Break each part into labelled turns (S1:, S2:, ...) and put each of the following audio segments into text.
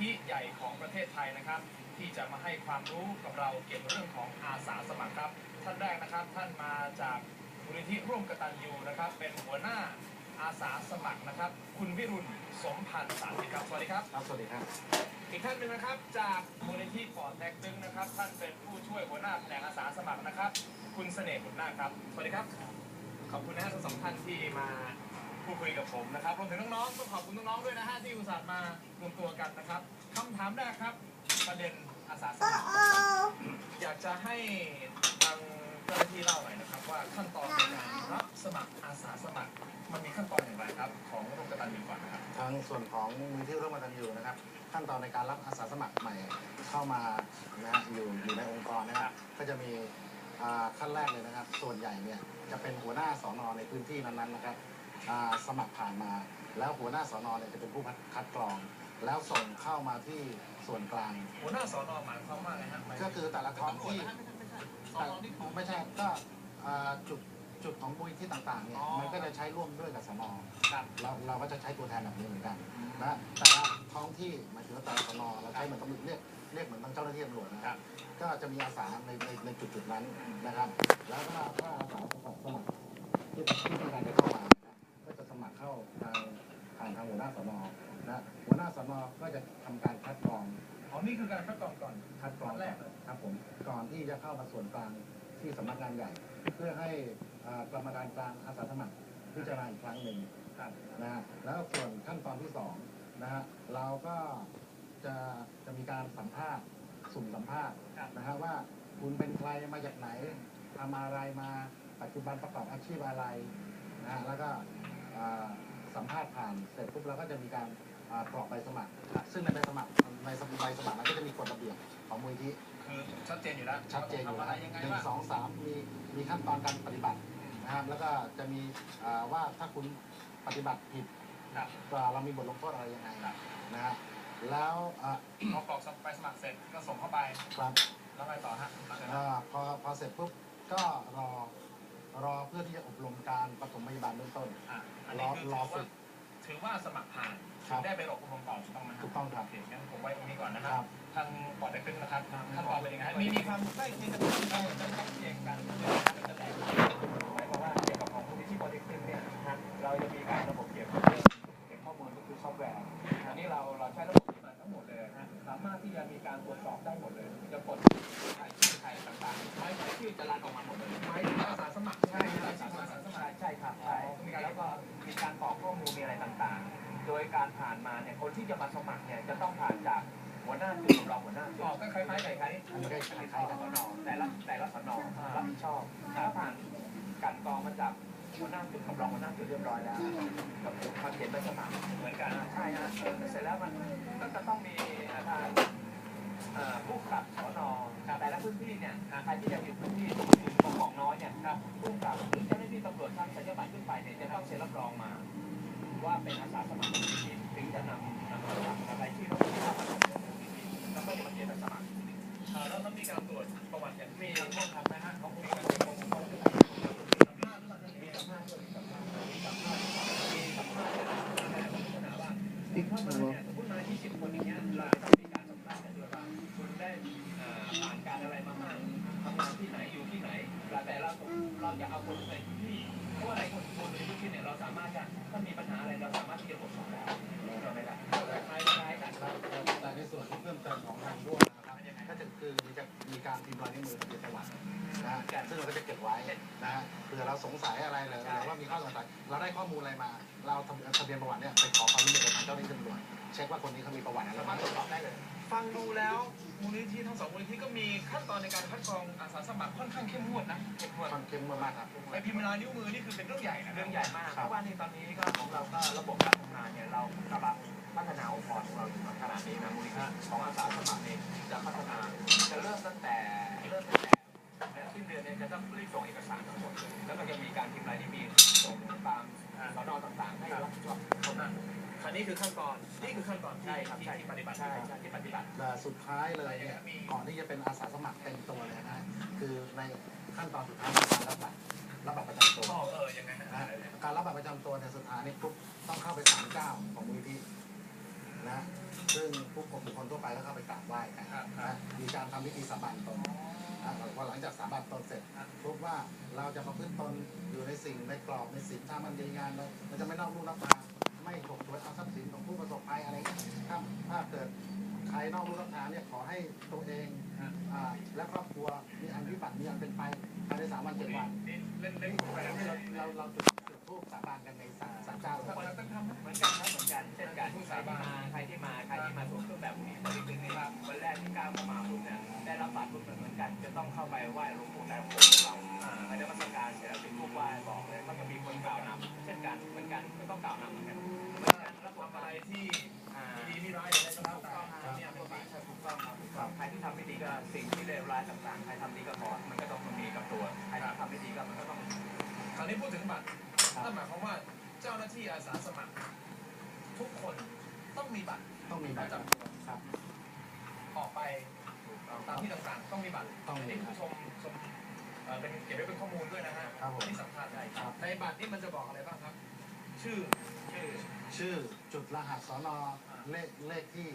S1: ธิใหญ่ของประเทศไทยนะครับ ที่จะมาให้ความรู้กับเราเกี่ยวกับเรื่องของอาสาสมัครครับ ท่านแรกนะครับท่านมาจากมูลนิธิร่วมกตัญญูนะครับ เป็นหัวหน้าอาสาสมัครนะครับ คุณวิรุณสมพันธ์สาธิตครับสวัสดีครับ
S2: ครับ สวัสดีครับ
S1: อีกท่านหนึ่งนะครับจากมูลนิธิปอดแตกตึงนะครับ ท่านเป็นผู้ช่วยหัวหน้าแผนกอาสาสมัครนะครับ คุณเสน่ห์บุญนาคครับ สวัสดีครับ ขอบคุณนะฮะทั้งสองท่านที่มา พูดคุยกับผมนะครับรวมถึงน้องๆต้องขอบคุณน้องๆด้วยนะฮะที่อุตส่าห์มารวมตัวกันนะครับคำถามแรกครับ ประเด็นอาสาสมัครอยากจะให้ทางเจ้าหน้าที่เล่าหน่อยนะครับ ว่าขั้นตอนในการรับสมัครอาสาสมัคร มันมีขั้นตอนอย่างไรครับของโรงกตันยูก่อนนะครับ
S2: ทางส่วนของมูลที่ร่วมกันอยู่นะครับ ขั้นตอนในการรับอาสาสมัครใหม่เข้ามานะฮะอยู่อยู่ในองค์กรนะครับก็จะมีขั้นแรกเลยนะครับ ส่วนใหญ่เนี่ยจะเป็นหัวหน้าสอนอในพื้นที่นั้นๆนะครับ สมัครผ่านมา แล้วหัวหน้าสอนอเนี่ยจะเป็นผู้คัดกรอง แล้วส่งเข้ามาที่ส่วนกลาง
S1: หัวหน้าสอนอหมายความว่าไงฮะหมาย
S2: ก็คือแต่ละท้องที่
S1: สอนอที่ถูก
S2: ไม่ใช่ก็อ่าจุดจุดของมูลที่ต่างๆเนี่ย
S1: อ๋อ
S2: มันก็จะใช้ร่วมด้วยกับสน
S1: ครับ
S2: เราเราก็จะใช้ตัวแทนแบบนี้เหมือนกันนะแต่ละท้องที่หมายถึงว่าแต่ละสนเราใช้เหมือนตำรวจเรียกเรียกเหมือนทางเจ้าหน้าที่ตำรวจนะครับก็จะมีอาสาในในในจุดจุดๆนั้นนะครับ แล้วก็ถ้าอาสาสมัครสมัครที่ ก็จะทำการคัดกรอง
S1: อ๋อนี่คือการคัดกรองก่อน
S2: คัดกรอง
S1: แรกเลย
S2: ครับผมก่อนที่จะเข้ามาส่วนกลางที่สำนักงานใหญ่ เพื่อให้อ่ากรรมการกลางอาสาสมัครพิจารณาอีกครั้งหนึ่ง
S1: ครับ
S2: นะฮะแล้วส่วนขั้นตอนที่สองนะฮะเราก็จะจะมีการสัมภาษณ์สุ่มสัมภาษณ์
S1: ครับ
S2: นะฮะว่าคุณเป็นใครมาจากไหนทำอะไรมาปัจจุบันประกอบอาชีพอะไรนะฮะแล้วก็อ่าสัมภาษณ์ผ่านเสร็จปุ๊บเราก็จะมีการอ่า กรอกใบสมัคร ซึ่งในใบสมัครในใบสมัครนั้นก็จะมีกฎระเบียบของมูลที่
S1: คือชัดเจนอยู่แล้ว
S2: ชัดเจนอยู่
S1: ทำ
S2: แล้
S1: อะไร
S2: ว
S1: ยังไง
S2: หนึ่ง
S1: บ้าง
S2: สองสามมีมีขั้นตอนการปฏิบัตินะครับแล้วก็จะมีอ่าว่าถ้าคุณปฏิบัติผิด
S1: ครับ
S2: ก็เรามีบทลงโทษอะไรยังไงนะฮะแล้วอะ
S1: พอกรอกไปสมัครเสร็จก็ส่งเข้าไป
S2: ครับ
S1: แล้วไงต่อฮะหลังจากนั้น
S2: อ่าพอพอเสร็จปุ๊บก็รอรอเพื่อที่จะอบรมการปฐมพยาบาลเบื้องต้น
S1: อะอัน
S2: ร
S1: นี้
S2: อ
S1: คือ
S2: ร
S1: ถื
S2: อ
S1: อ
S2: ฝึ
S1: ว่าก ถือว่าสมัครผ่าน
S2: ครับ
S1: ได้ไปอบรมก่อนถูกต้องไหม
S2: ถูกต้องครับ
S1: โอเคงั้นผมไว้ตรงนี้ก่อนนะค
S2: ค
S1: รั
S2: รับบ
S1: ทางปอดแต่ขึ้นนะครับขั้นตอนเป็นยังไงฮะมีมีความใกล้เคียงกันเราจะทักเคียงกันจะแตกหมายความว่าเกี่ยวกับของมูลนิธิปอดแต่ขึ้นเนี่ยนะฮะเราจะมีการระบบเก็บเก็บข้อมูลก็คือซอฟต์แวร์อันนี้เราเราใช้ระบบที่มาทั้งหมดเลยนะฮะสามารถที่จะมีการตรวจสอบได้หมดเลยจะกดใครชื่อใครต่างๆใช้ชื่อจะรันออกมาหมดเลยหมายถึงอาสาสมัครใช่อาสาสมัครอาสาสมัคร
S3: ใช่ครับใช่แล้วก็ มีการกรอกข้อมูลมีอะไรต่างๆ โดยการผ่านมาเนี่ยคนที่จะมาสมัครเนี่ยจะต้องผ่านจากหัวหน้าจุดกับรองหัวหน้าจุ
S1: อ๋อ
S3: ด
S1: ก็คล้ายๆกับคล้าย
S2: อันนี้ก็ค
S3: ค
S2: ล้า
S3: ล้ายย
S2: ๆ
S3: ๆ
S2: กั
S3: กันบสนแต่ละแต่ละสนรับผิดชอบถ้าผ่านการกรองมาจากหัวหน้าจุดกับรองหัวหน้าจุดเรียบร้อยแล้วกับมาเขียนใบสมัคร
S1: เหมือนกัน
S3: ใช่ฮะเสร็จแล้วมันก็จะต้องมีอาคารเอ่อผู้กำกับสอนอแต่ละพื้นที่เนี่ยใครที่จะอยู่พื้นที่ปกครองน้อยเนี่ยครับ
S2: ผู้ Yeah, I wouldn't think. ช็คว่าคนนี้เขามีประวัติอะไร
S3: สามารถตรวจสอบได้เลย
S1: ฟังดูแล้วมูลนิธิทั้งสองมูลนิธิก็มีขั้นตอนในการคัดกรองอาสาสมัครค่อนข้างเข้มงวดนะเข้มงวด
S2: ค่อนเข้มงวดมากครับ
S1: ไอพิมพ์ลายนิ้วมือนี่คือเป็นเรื่องใหญ่นะ
S3: เรื่องใหญ่มากเพราะว่าในตอนนี้ก็ของเราก็ระบบการทำงานเนี่ยเรากำลังพัฒนาองค์กรของเราอยู่ขนาดนี้นะมูลนิธิของอาสาสมัครเนี่ยจะพัฒนาจะเริ่มตั้งแต่เริ่มตั้งแต่สิ้นเดือนเนี่ยจะต้องรีบส่งเอกสารทั้งหมดเลยแล้วก็จะมีการพิมพ์ลายนิ้วมือส่งตามสนต่างๆให้รับผิดชอบ คนนั้น
S1: คันนี้คือขั้นตอนนี่คือขั้นตอนที่
S3: ใช่ครับ
S1: ที่
S3: ใช่
S1: ที่ปฏิบัติ
S3: ใช่ใช่ที่ปฏิบัติ
S2: แต่สุดท้ายเลยเนี่ยก่อนที่จะเป็นอาสาสมัครเต็มตัวเลยนะคือในขั้นตอนสุดท้ายคือการรับบัตรรับบัตรประจำตัว
S1: อ๋อเออยังไงฮะ
S2: นะการรับบัตรประจำตัวในยสุดท้ายนี่ปุ๊บต้องเข้าไปศาลเจ้าของมูลนิธินะซึ่งผู้ผู้บุคคลทั่วไปก็เข้าไปกราบไหว้กัน
S1: ครับครับ
S2: นะมีการทำพิธีสาบานตนนะพอหลังจากสาบานตนเสร็จพบว่าเราจะประพฤติตนอยู่ในสิ่งในกรอบในสิ่งถ้ามันดีงานเราเราจะไม่นอกลู่นอกทาง ไม่ฉกฉวยเอาทรัพย์สินของผู้ประสบภัยอะไรเงี้ยถ้าถ้าเกิดใครนอกลู่นอกทางเนี่ยขอให้ตัวเองอ่าและครอบครัวมีอันวิบัติมีอันเป็นไปภายในสามวันเจ็ดวัน
S1: นี่เล่นเล่นไปแล้ว
S2: เรา
S1: เรา
S2: เราจุดจุดธูปสาบานกันในศาลศาลเจ้า
S1: ทุกคนต้องทำ
S3: เหมือนกันครับเหมือนกันเช่นกันใครที่มาใครที่มาใครที่มาสวมเครื่องแบบนี้บริเวณนี้ครับวันแรกที่ก้าวเข้ามาปุ๊บเนี่ยได้รับบัตรปุ๊บเหมือนกัน จะต้องเข้าไปไหว้หลวงปู่แต่หลวงปู่ของเราอ่าไปนมัสการเสร็จแล้วเป็นรูปไข้อมู
S1: ลด้วยนะฮะ
S2: ครับผม
S1: ที่สำคัญ
S2: ครับ
S1: ในบัตรนี่มันจะบอกอะไรบ้างครับ ชื่อ
S3: ชื่อ
S2: ชื่อจุดรหัสสอนอเลขเลขที่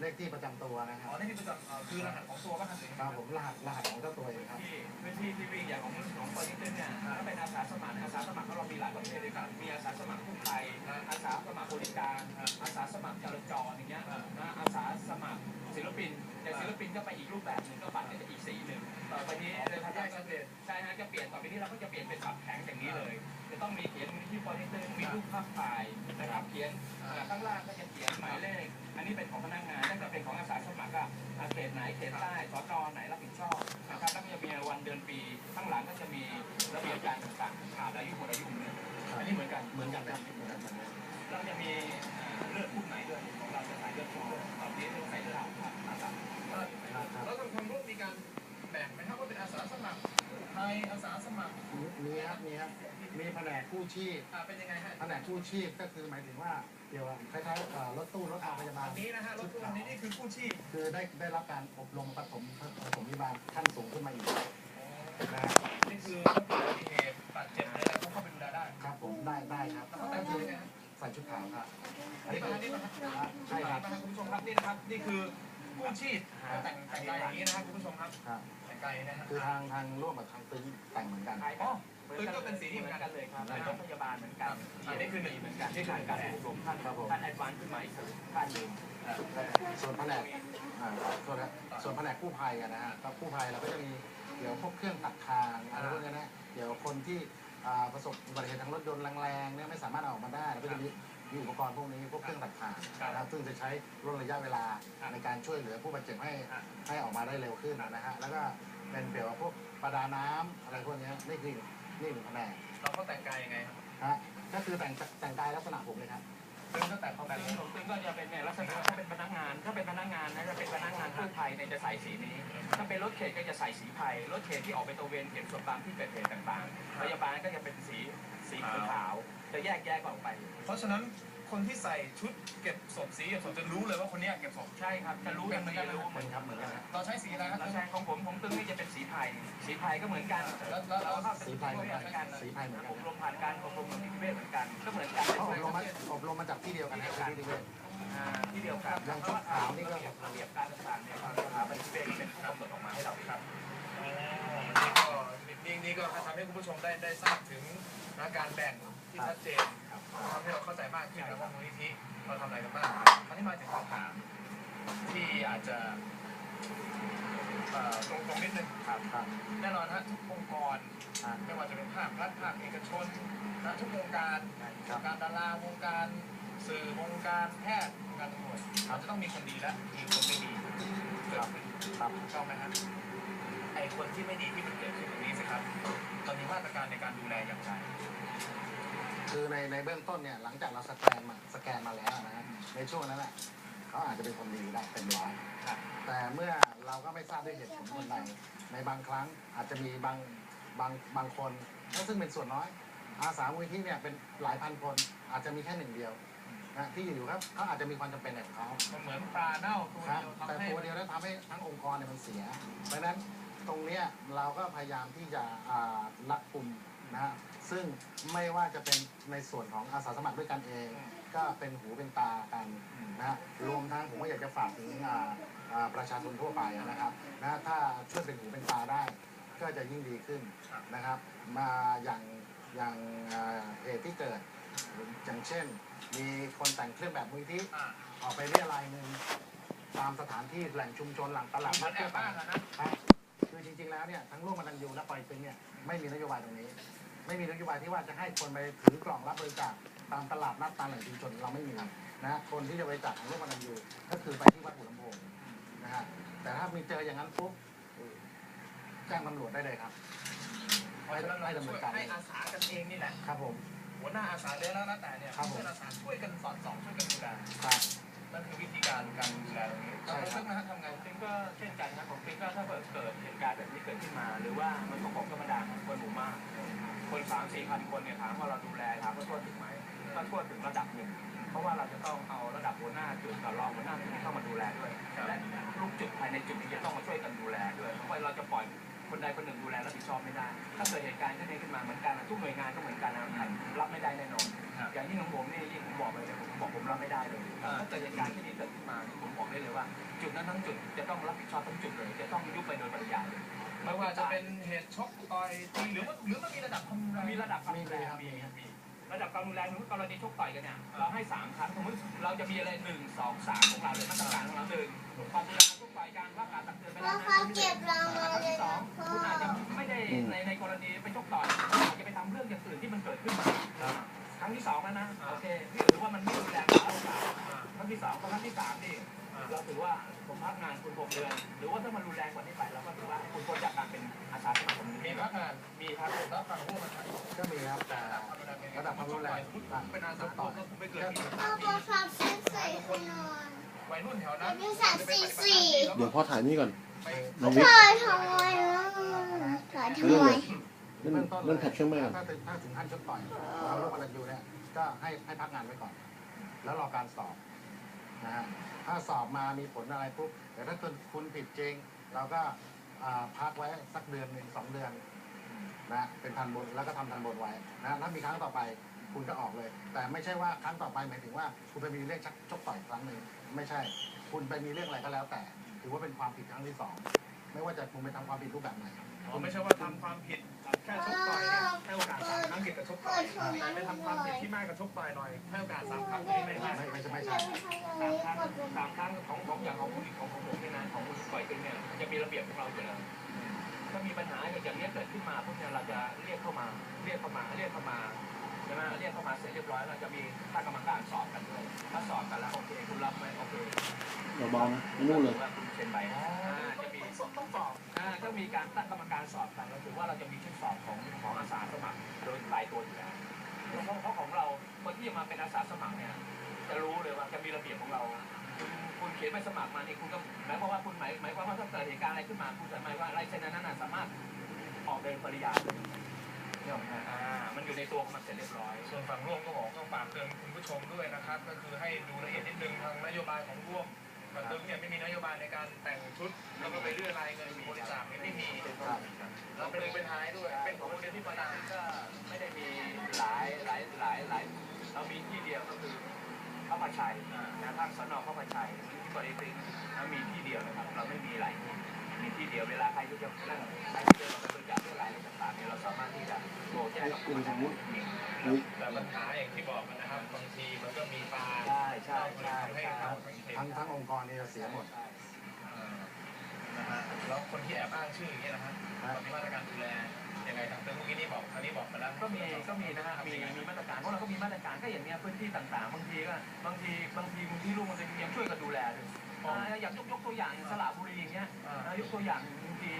S2: เลขที่ประจำตัวนะค
S1: อ๋
S2: รั
S1: อบนี่ที่ประจำเอ่อคือรหัสของตัวบ้างครับหรือ
S2: ครับผมรหัสรหัสของเจ้าตัวเองครับ
S3: ที่พื้นที่ที่วิ่งอย่างของของปอยิ่งเนี่ยถ้าเป็นอาสาสมัครอาสาสมัครของเรามีหลายประเภทด้วยกันมีอาสาสมัครกู้ภัยอาสาสมัครบริการอาสาสมัครจราจรอย่างเงี้ยนะอาสาสมัครศิลปินแต่ศิลปินก็ไปอีกรูปแบบหนึ่งก็บัตรก็จะอีกสีห นึ่งต่อไปนี้เลยพระเจ้าชัดเจนใช่ฮะจะเปลี่ยนต่อไปนี้เราก็จะเปลี่ยนเป็นบัตรแข็งอย่างนี้เลย จะต้องมีเขียนที่ปอยิ่งมีรูปภาพถ่ายนะครับเขียนข้างล่างก็จะเขียนหมายเลข อันนี้เป็นของพนักงานถ้าจะเป็นของอาสาสมัครก็อ่าเขตไหนเขตใต้สจไหนรับผิดชอบนะครับแล้วก็จะมีวันเดือนปีข้างหลังก็จะมีระเบียบการต่างๆขาดอายุหมดอายุเนี่ยอันนี้เหมือนกัน
S2: เหมือนกันครับเหมือนกันเรา
S3: จะมีเลือดพุ่ไหนด้วยของเราจะใส่เลือดพุ่งด้วยตอ
S1: มัคร
S2: มีครับมีครับมีแผนกกู้ชีพ
S1: อ่าเป็นยังไงฮะ
S2: แผนกกู้ชีพก็คือหมายถึงว่าเกี่ยวกับคล้ายๆเอ่อรถตู้รถพยาบาล
S1: อันนี้นะฮะรถตู้คันนี้นี่คือกู้ชีพ
S2: คือได้ได้รับการอบรมปฐมปฐมพยาบาลขั้นสูงขึ้นมาอีกนะ
S1: นี่คือถ้าเกิดอุบัติเหตุบาดเจ็บอะไรเขาเข้าไปดูแลได้
S2: ครับผมได้ได้ครับ
S1: แล้วเขาแต่งตัวยังไงฮะ
S2: ใส่ชุดขาวครับ
S1: อันนี้มาอันนี้มา
S2: ครับใช่ครับ
S1: มาคุณผู้ชมครับนี่นะครับนี่คือกู้ชีพแต่งแต่งกายอย่างนี้นะครับคุณผู้ชมครับ
S2: ครับ
S1: แต่งกายนะฮะ
S2: คือทางทางร่วมกับทางตึงแต่งเหมือนกัน
S3: ใช่ ครับเหมือนกันเลยครับเป็นรถพยาบาลเหมือนกันอันนี้คือหนึ่งเหมือนกันที่ผ่านการอบรมท่านท่านแอดวานซ์ขึ้นมาอีกท่านหนึ่ง
S2: ส่วนแผนกอ่าส่วนส่วนแผนกกู้ภัยอะนะฮะก็กู้ภัยเราก็จะมีเกี่ยวพวกเครื่องตัดทางอะไรพวกนี้นะเกี่ยวกับคนที่อ่าประสบอุบัติเหตุทางรถยนต์แรงๆเนี่ยไม่สามารถเอาออกมาได้เราก็จะมีมีอุปกรณ์พวกนี้พวกเครื่องตัดทางนะครับซึ่งจะใช้ลดระยะเวลาในการช่วยเหลือผู้บาดเจ็บให้ให้ออกมาได้เร็วขึ้นนะฮะแล้วก็เป็นเกี่ยวกับพวกประดาน้ำอะไรพวกนี้นี่คือ นี่หนึ่งแผนก
S1: เราเขาแต่งกายยังไงครับ
S2: ฮะก็คือแต่งแต่งกายลักษณะผมเลยครับ
S1: เริ่มตั้งแต่เขา
S3: แต่
S1: แต่ง
S3: ผมตึงก็จะเป็นในลักษณะถ้าเป็นพนักงานถ้าเป็นพนักงานนะจะเป็นพนักงานกู้ภัยเนี่ยจะใส่สีนี้ ถ้าเป็นรถเข็นก็จะใส่สีไทยรถเข็นที่ออกไปตระเวนเก็บศพตามที่เกิดเหตุต่างๆพยาบาลก็จะเป็นสีสีขาวจะแยกแยกออกไป
S1: เพราะฉะนั้น คนที่ใส่ชุดเก็บศพสีเก็บศพจะรู้เลยว่าคนเนี้ยเก็บศพ
S3: ใช่ครับจะรู้กันเหมือนกันรู้
S2: เหมือนครับเหมือนกันนะ
S1: เราใช้สีอะไรครับ
S3: แล้วใช่ของผมของตึงนี่จะเป็นสีไทยสีไทยก็เหมือนกัน
S1: แล้วแล้วแล้ว
S3: ก็
S2: สีไทยเหมือนกันสีไทยเหมือน
S3: ผ
S2: กัน
S3: มลงผ่านการอบรมของนิติเวศเหมือนกันก็เหมือนกัน
S2: เขาอบรมมาอบรมมาจากที่เดียวกันนะที่ที่เวช
S3: อ่าที่เดียวกันเพราะว่าระเบียบระเบียบการต่างๆเนี่ยทางสถาบันนิติเวศเป็นผู้กำหนดออกมาให้เราครับ
S1: นี่ก็นี่ก็ทำให้คุณผู้ชมได้ได้ทราบถึงนะการแบ่ง ที่ชัดเจนทำให้เราเข้าใจมากขึ้นนะว่ามูลนิธิเราทำอะไรกันบ้างคราวนี้มาถึงคำถามที่อาจจะเอ่อตรงนิดนึง
S2: ครับครับ
S1: แน่นอนฮะทุกองค์กรไม่ว่าจะเป็นภาครัฐภาคเอกชนนะทุกวงการวงการดาราวงการสื่อวงการแพทย์วงการตำรวจเราจะต้องมีคนดีและมีคนไม่ดีเกิดขึ้น
S2: ครับ
S1: ชองไหมฮะไอคนที่ไม่ดีที่มันเกิดขึ้นตรงนี้สิครับเรามีมาตรการในการดูแล
S2: คือในในเบื้องต้นเนี่ยหลังจากเราสแกนมาสแกนมาแล้วนะฮะในช่วงนั้นแหละเขาอาจจะเป็นคนดีได้เต็มร้อย
S1: ครับ
S2: แต่เมื่อเราก็ไม่ทราบด้วยเหตุผลคนใดในบางครั้งอาจจะมีบางบางบางคนซึ่งเป็นส่วนน้อย อาสามูลที่เนี่ยเป็นหลายพันคนอาจจะมีแค่หนึ่งเดียวนะที่อยู่ๆครับเขาอาจจะมีความจำเป็นในของเขา
S1: มันเหมือนปลาเน่าตัว
S2: ครับ
S1: เดียว
S2: แต่
S1: ทำให้
S2: ตัวเดียวแล้วทำให้ทั้งองค์กรเนี่ยมันเสีย เพราะฉะนั้นตรงเนี้ยเราก็พยายามที่จะอ่ารัดกลุ่ม นะฮะซึ่งไม่ว่าจะเป็นในส่วนของอาสาสมัครด้วยกันเอง ก็เป็นหูเป็นตากันนะฮะรวมทั้งผมก็อยากจะฝากถึงอ่าอ่าประชาชนทั่วไปนะครับนะถ้าช่วยเป็นหูเป็นตาได้ ก็จะยิ่งดีขึ้นนะครับ มาอย่างอย่างอ่าเหตุที่เกิด อย่างเช่น มีคนแต่งเครื่องแบบมูลที่
S1: อ่า
S2: ออกไปเรียรายเงินตามสถานที่แหล่งชุมชนหลังตลาด
S1: เหมือนแอบอ้างอะนะ
S2: ครับคือจริงๆแล้วเนี่ยทั้งร่วมมันตันยูและปล่อยตึงเนี่ยไม่มีนโยบายตรงนี้ ไม่มีนโยบายที่ว่าจะให้คนไปถือกล่องรับบริจาคตามตลาดนัดตามแหล่งชุมชนเราไม่มีนะคนที่จะบริจาคของร่วมมันตันยูก็คือไปที่วัดหัวลำโพงนะฮะแต่ถ้ามีเจออย่างนั้นปุ๊บแจ้งตำรวจได้เลยครับ
S1: ให้ดำเนินการให้อาสากันเองนี่แหละ
S2: ครับผม
S1: หัวหน้าอาสาเลยแล้วนะแต่เนี่ย
S2: ครับผม
S1: เพื่อนอาสาช่วยกันสอดส่องช่วยกันดูแล
S2: ครับ
S1: นั่นคือวิธีการการดูแลตรงนี้
S2: ใช่ครับ
S1: ซึ่งนะฮะทำไง
S3: ซึ่งก็เช่นกันนะผมคิดว่าถ้าเกิดเกิดเหตุการณ์แบบนี้เกิดขึ้นมา หรือว่ามันก็ของธรรมดาของคนหมู่มาก คนสามสี่พันคนเนี่ยถามว่าเราดูแลถามว่าทั่วถึงไหมก็ทั่วถึงระดับหนึ่งเพราะว่าเราจะต้องเอาระดับหัวหน้าจุดกับรองหัวหน้าจุดเข้ามาดูแลด้วยและลูกจุดภายในจุดนี้จะต้องมาช่วยกันดูแลด้วยเพราะว่าเราจะปล่อยคนใดคนหนึ่งดูแลรับผิดชอบไม่ได้ ถ้าเกิดเหตุการณ์ขึ้นมาเหมือนกันนะทุกหน่วยงานก็เหมือนกันนะครับรับไม่ได้แน่นอนอย่างที่ของผมนี่ยิ่งผมบอกไปเลยผมบอกผมรับไม่ได้เลยถ้าเกิดเหตุการณ์ที่นี้เกิดขึ้นมานี่ผมบอก ได้เลยว่า จุดนั้นทั้งจุดจะต้องรับผิดชอบทั้งจุดเลย จะต้องยุบไปโดยปริยายเลย
S1: ไม่ว่าจะเป็นเหตุชกต่อยตีหรือว่าหรือมันมีระดับความรุนแรง
S3: มีระดับความรุนแรงมีมีระดับความรุนแรงสมมติกรณีชกต่อยกันเนี่ยเราให้สามครั้งสมมติเราจะมีอะไรหนึ่งสองสามของเราเลยมาตรการของเราหนึ่งความรุนแรงชกต่อยการว่ากล่ารตักเตือนไป
S4: แล้
S3: แล้วว
S4: เขาเก็บรางวัล
S3: ครั้ง
S4: เลย
S3: ที่สอ
S4: นะ
S3: ง
S4: พ่อ
S3: คุณอาจจะไม่ได้ในในกรณีไปชกต่อยอาจจะไปทำเรื่องอย่างอื่นที่มันเกิดขึ้นมาครั้งที่สองแล้วนะโอเคนี่ถือว่ามันไม่รุนแรงแล้วครั้งที่สองกับครั้งที่สามนี่ เราถือว่าผมพักงานคุณหกเดือน หรือว่าถ้ามันรุนแรงกว่านี้ไปเราก็ถือว่าคุณควรจากการเป็นอาสาสมัครผม
S1: มี
S3: มี
S1: พักงาน
S3: มีครับ
S1: รับฟังพวกมันครับ
S2: ก็มีครับแต่
S1: ระดับความรุนแรงเป็นอาสาต่อก็ไม่เกิดที่
S4: พ่อบอกสามสี่สี่คุณนอน
S1: วัยรุ่นแถวนั้น
S4: เป็นสามสี่สี่
S5: เดี๋ยวพ่อถ่ายนี่ก่อน
S1: ไป
S5: น้องวิทย์
S4: ถ่ายทำไมล่ะถ่ายทำไม
S5: เล่นเล่นแท็กเชื่อมแม่ก่อน
S2: ถ้าถึงถ้าถึงขั้นชกต่อยเราร่วมมันตันยูเนี่ยก็ให้ให้พักงานไว้ก่อน แล้วรอการสอบ นะฮะถ้าสอบมามีผลอะไรปุ๊บแต่ถ้าคุณคุณผิดจริง เราก็อ่าพักไว้สักเดือนหนึ่งสองเดือนนะเป็นทันบนแล้วก็ทำทันบนไว้นะถ้ามีครั้งต่อไปคุณก็ออกเลย แต่ไม่ใช่ว่าครั้งต่อไปหมายถึงว่า คุณไปมีเรื่องชักชกต่อยครั้งหนึ่งไม่ใช่ คุณไปมีเรื่องอะไรก็แล้วแต่ ถือว่าเป็นความผิดครั้งที่สองไม่ว่าจะคุณไปทำความผิดรูปแบบไหน
S1: อ๋อไม่ใช่ว่าทำความผิดแค่ชกต่อยเนี่ยให้โอกาสสามครั้งผิดกับชกต่อยแต่ไปทำความผิดที่มากกับชกต่อยหน่อยให้โอกาสสามครั้งนี่ไม่ไม่
S2: ไม่ใช่ไม่ใช่
S3: สามครั้งสามครั้งของของอย่างของคุณของของผมเนี่ยนะของคุณปล่อยกันเนี่ยจะมีระเบียบของเราอยู่แล้วถ้ามีปัญหาอย่างนี้เกิดขึ้นมาพวกเนี่ยเราจะเรียกเข้ามา เรียกเข้ามาเรียกเข้ามาใช่ไหมเรียกเข้ามาเสร็จเรียบร้อยเราจะมีคณะกรรมการสอบกันด้วยถ้าสอบกันแล้วโอเคคุณรับไหมโอเค
S5: เบาๆนะไม่นู่นเลย
S3: ว่าคุณเซ็นใบจะมี
S1: ต้องสอบ
S3: ก็มีการตั้งกรรมการสอบกันเราถือว่าเราจะมีชุดสอบของของอาสาสมัครโดยหลายตัวอยู่แล้วเพราะเพราะของเราคนที่จะมาเป็นอาสาสมัครเนี่ยจะรู้เลยว่าจะมีระเบียบของเราคุณคุณเขียนใบสมัครมาเนี่ยคุณก็หมายความว่าคุณหมายหมายความว่าถ้าเกิดเหตุการณ์อะไรขึ้นมาคุณจะหมายว่าลายเซ็นนั้นน่ะสามารถออกโดยปริยายเลยเนี่ยอ่ามันอยู่ในตัวของมันเสร็จเรียบร้อย
S1: ส่วนฝั่งร่วมก็บอกต้องฝากเตือนคุณผู้ชมด้วยนะครับ ก็คือให้ดูละเอียดนิดนึงทางนโยบายของร่วม ฝั่งตึงเนี่ยไม่มีนโยบายในการแต่งชุดแล้วก็ไปเรื่อยรายเงินบริจาคเนี่ยไม่มีแล้วเป็นเป็นท้ายด้วย เป็นของโรงเรียนที่ประดาน
S3: ก็ไม่ได้มีหลายหลายหลายหลายเรามีที่เดียวก็คือพระประชัยนะภาคสนพระประชัยที่บริษัทเรามีที่เดียวนะครับ เราไม่มีหลายที่ มีที่เดียวเวลาใครที่จะนั่งใครที่จะมาบริจาคเพื่อรายอะไรต่างๆเนี่ยเราสามารถที่จะโทรแจ้งกับผู้บริจาค
S1: แต่ปัญหาอย่างที่บอกกันนะครับบางทีมันก็มีปลา
S3: ใช่ใช่ใช่
S1: ใช่
S2: ทั้งทั้งองค์กรนี่จะเสียหมด
S1: นะฮะแล้วคนที่แอบอ้างชื่ออย่างเงี้ยนะฮะเรามีมาตรการดูแลยังไงครับเมื่อกี้นี่บอกทางนี้บอกมาแล้ว
S3: ก็มีก็มีนะฮะมีมีมาตรการเพราะเราก็มีมาตรการก็อย่างเนี้ยพื้นที่ต่างๆบางทีก็บางทีบางทีบางที่ลูกมันจะยังช่วยกันดูแลเลย อ่าอย่างยกยกตัวอย่างสระบุรีอย่างเงี้ยนายกตัวอย่างบางที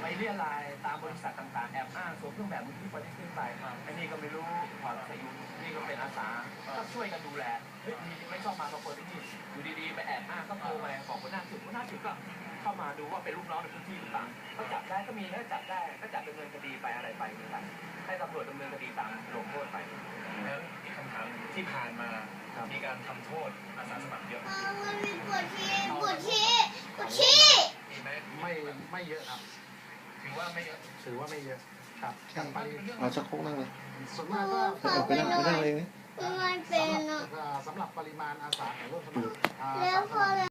S3: ไปเรียรายตามบริษัทต่างๆแอบอ้างสวมเครื่องแบบมือที่ปฏิเสธไปไอ้นี่ก็ไม่รู้ถอดใส่อยู่นี่ก็เป็นอาสาก็ช่วยกันดูแลเฮ้ยมีไม่ชอบมาพอเปิดที่นี่อยู่ดีๆไปแอบอ้างก็โทรไปบอกหัวหน้าจุดหัวหน้าจุดก็ เข้ามาดูว่าเป็นลูกน้องในพื้นที่หรือเปล่าก็จับได้ก็มีถ้าจับได้ก็จับดำเนินคดีไปอะไรไปเหมือนกันให้ตำรวจดำเนินคดีตามลงโทษไป
S1: แล้วอีกคำถามที่ผ่านมามีการทำโทษอาสาสมัครเยอะ
S4: พ่อมันมีปวดขี้ปวดขี้ปวดขี้
S1: มีไหม
S2: ไม่ไม่เยอะครับ
S1: ถือว่าไม่เยอะ
S2: ถือว่าไม่เยอะครับ
S1: มันเป็นเรื่อง
S5: เอาชักโครกนั่งเลย
S2: ส่วนมากก็
S5: เอาไปนั่งไปนั่งเลยนี่
S2: ก
S4: ไม่เป็นอะ
S2: สำหรับปริมาณอาสาของร่วมสมัครอ่า
S4: แล้วพอแล้ว